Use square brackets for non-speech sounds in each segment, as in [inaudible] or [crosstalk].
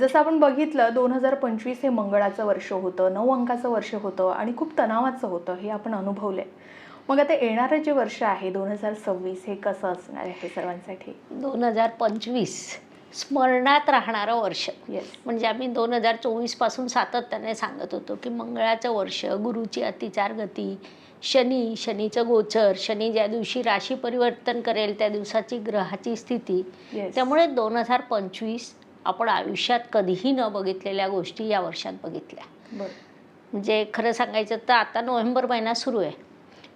जसं आपण बघितलं दोन हजार पंचवीस हे मंगळाचं वर्ष होतं नऊ अंकाचं वर्ष होतं आणि खूप तणावाचं होतं हे आपण अनुभवलंय. मग आता येणारं जे वर्ष आहे दोन हजार सव्वीस हे कसं असणार आहे सर्वांसाठी? दोन हजार पंचवीस स्मरणात राहणारं वर्ष. येस म्हणजे आम्ही दोन हजार चोवीसपासून सातत्याने सांगत होतो की मंगळाचं वर्ष गुरुची अतिचार गती शनी शनीचं गोचर शनी ज्या दिवशी राशी परिवर्तन करेल त्या दिवसाची ग्रहाची स्थिती. त्यामुळे दोन हजार पंचवीस आपण आयुष्यात कधीही न बघितलेल्या गोष्टी या वर्षात बघितल्या. म्हणजे खरं सांगायचं तर आता नोव्हेंबर महिना सुरू आहे.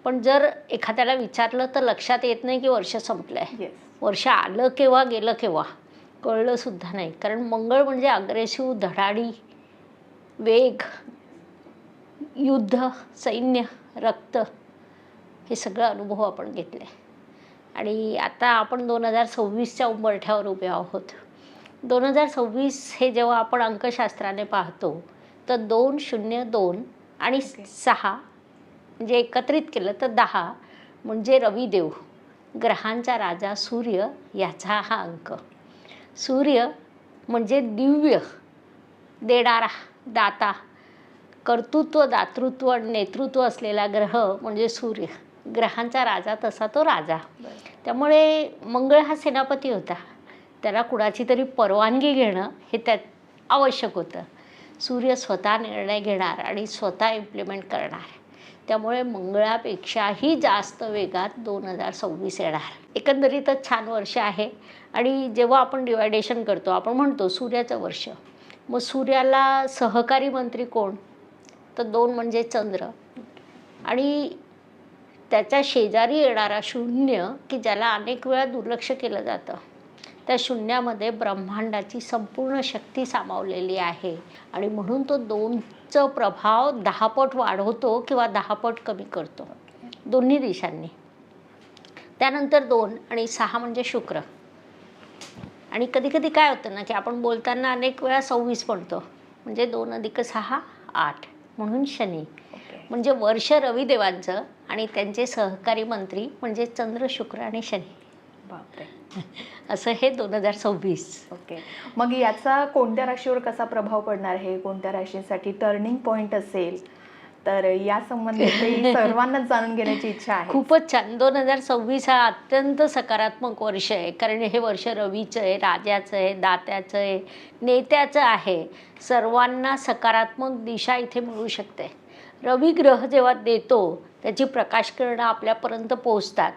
पण जर एखाद्याला विचारलं तर लक्षात येत नाही की वर्ष संपलं आहे वर्ष आलं केव्हा गेलं केव्हा? कळलं सुद्धा नाही. कारण मंगळ म्हणजे अग्रेसिव्ह धडाडी वेग युद्ध सैन्य रक्त हे सगळं अनुभव आपण घेतले. आणि आता आपण दोन हजार सव्वीसच्या उंबरठ्यावर उभे आहोत. दोन हजार सव्वीस हे जेव्हा आपण अंकशास्त्राने पाहतो तर दोन शून्य दोन आणि. सहा म्हणजे एकत्रित केलं तर दहा म्हणजे रविदेव ग्रहांचा राजा सूर्य याचा हा अंक. सूर्य म्हणजे दिव्य देणारा दाता कर्तृत्व दातृत्व नेतृत्व असलेला ग्रह म्हणजे सूर्य. ग्रहांचा राजा तसा तो राजा. त्यामुळे मंगळ हा सेनापती होता. त्याला कुणाची तरी परवानगी घेणं हे त्यात आवश्यक होतं. सूर्य स्वतः निर्णय घेणार आणि स्वतः इम्प्लिमेंट करणार. त्यामुळे मंगळापेक्षाही जास्त वेगात दोन हजार सव्वीस येणार. एकंदरीतच छान वर्ष आहे. आणि जेव्हा आपण डिवायडेशन करतो आपण म्हणतो सूर्याचं वर्ष. मग सूर्याला सहकारी मंत्री कोण? तर दोन म्हणजे चंद्र. आणि त्याच्या शेजारी येणारा शून्य की ज्याला अनेक वेळा दुर्लक्ष केलं जातं. त्या शून्यामध्ये ब्रह्मांडाची संपूर्ण शक्ती सामावलेली आहे. आणि म्हणून तो दोनचं प्रभाव दहापट वाढवतो किंवा दहापट कमी करतो. दोन्ही दिशांनी. त्यानंतर दोन आणि सहा म्हणजे शुक्र. आणि कधी कधी काय होतं ना की आपण बोलताना अनेक वेळा सव्वीस म्हणतो म्हणजे दोन अधिक सहा आठ. म्हणून शनी. म्हणजे वर्ष रविदेवांचं आणि त्यांचे सहकारी मंत्री म्हणजे चंद्र शुक्र आणि शनी. बापरे. [laughs] असं हे दोन हजार सव्वीस. ओके. मग याचा कोणत्या राशीवर कसा प्रभाव पडणार आहे? कोणत्या राशींसाठी टर्निंग पॉइंट असेल? तर या संबंधित [laughs] सर्वांनाच जाणून घेण्याची इच्छा आहे. खूपच छान. दोन हजार सव्वीस हा अत्यंत सकारात्मक वर्ष आहे. कारण हे वर्ष रवीचं आहे राजाचं आहे दात्याचं आहे नेत्याचं आहे. सर्वांना सकारात्मक दिशा इथे मिळू शकते. रवी ग्रह जेव्हा देतो त्याची प्रकाश किरणं आपल्यापर्यंत पोहोचतात.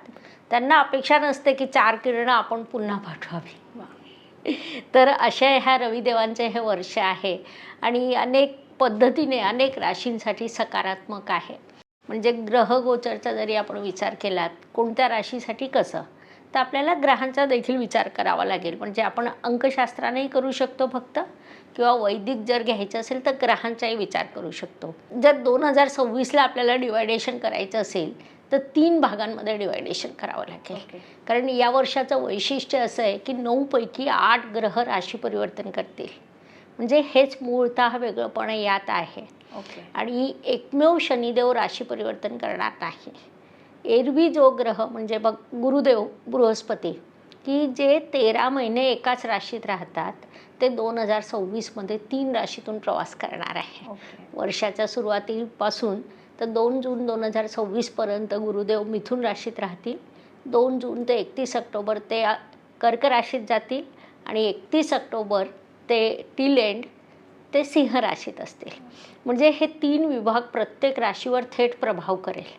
त्यांना अपेक्षा नसते की चार किरणं आपण पुन्हा पाठवावी. तर अशा ह्या रविदेवांचे हे वर्ष आहे आणि अनेक पद्धतीने अनेक राशींसाठी सकारात्मक आहे. म्हणजे ग्रह गोचरचा जरी आपण विचार केलात कोणत्या राशीसाठी कसं? तर आपल्याला ग्रहांचा देखील विचार करावा लागेल. म्हणजे आपण अंकशास्त्रानेही करू शकतो फक्त किंवा वैदिक जर घ्यायचं असेल तर ग्रहांचाही विचार करू शकतो. जर दोन हजार सव्वीसला आपल्याला डिवायडेशन करायचं असेल तर तीन भागांमध्ये डिवायडेशन करावं लागेल. ओके. कारण या वर्षाचं वैशिष्ट्य असं आहे की नऊपैकी आठ ग्रह राशी परिवर्तन करतील. म्हणजे हेच मूळतः वेगळंपण यात आहे. ओके. आणि एकमेव शनिदेव राशी परिवर्तन करणार नाही. एरवी जो ग्रह म्हणजे बघ गुरुदेव बृहस्पती की जे तेरा महिने एकाच राशीत राहतात ते दोन हजार सव्वीसमध्ये तीन राशीतून प्रवास करणार आहे. ओके. वर्षाच्या सुरुवातीपासून तर दोन जून दोन हजार सव्वीसपर्यंत गुरुदेव मिथुन राशीत राहतील दोन जून ते एकतीस ऑक्टोबर ते कर्क राशीत जातील आणि एकतीस ऑक्टोबर ते टिल एंड ते सिंह राशीत असतील. म्हणजे हे तीन विभाग प्रत्येक राशीवर थेट प्रभाव करेल.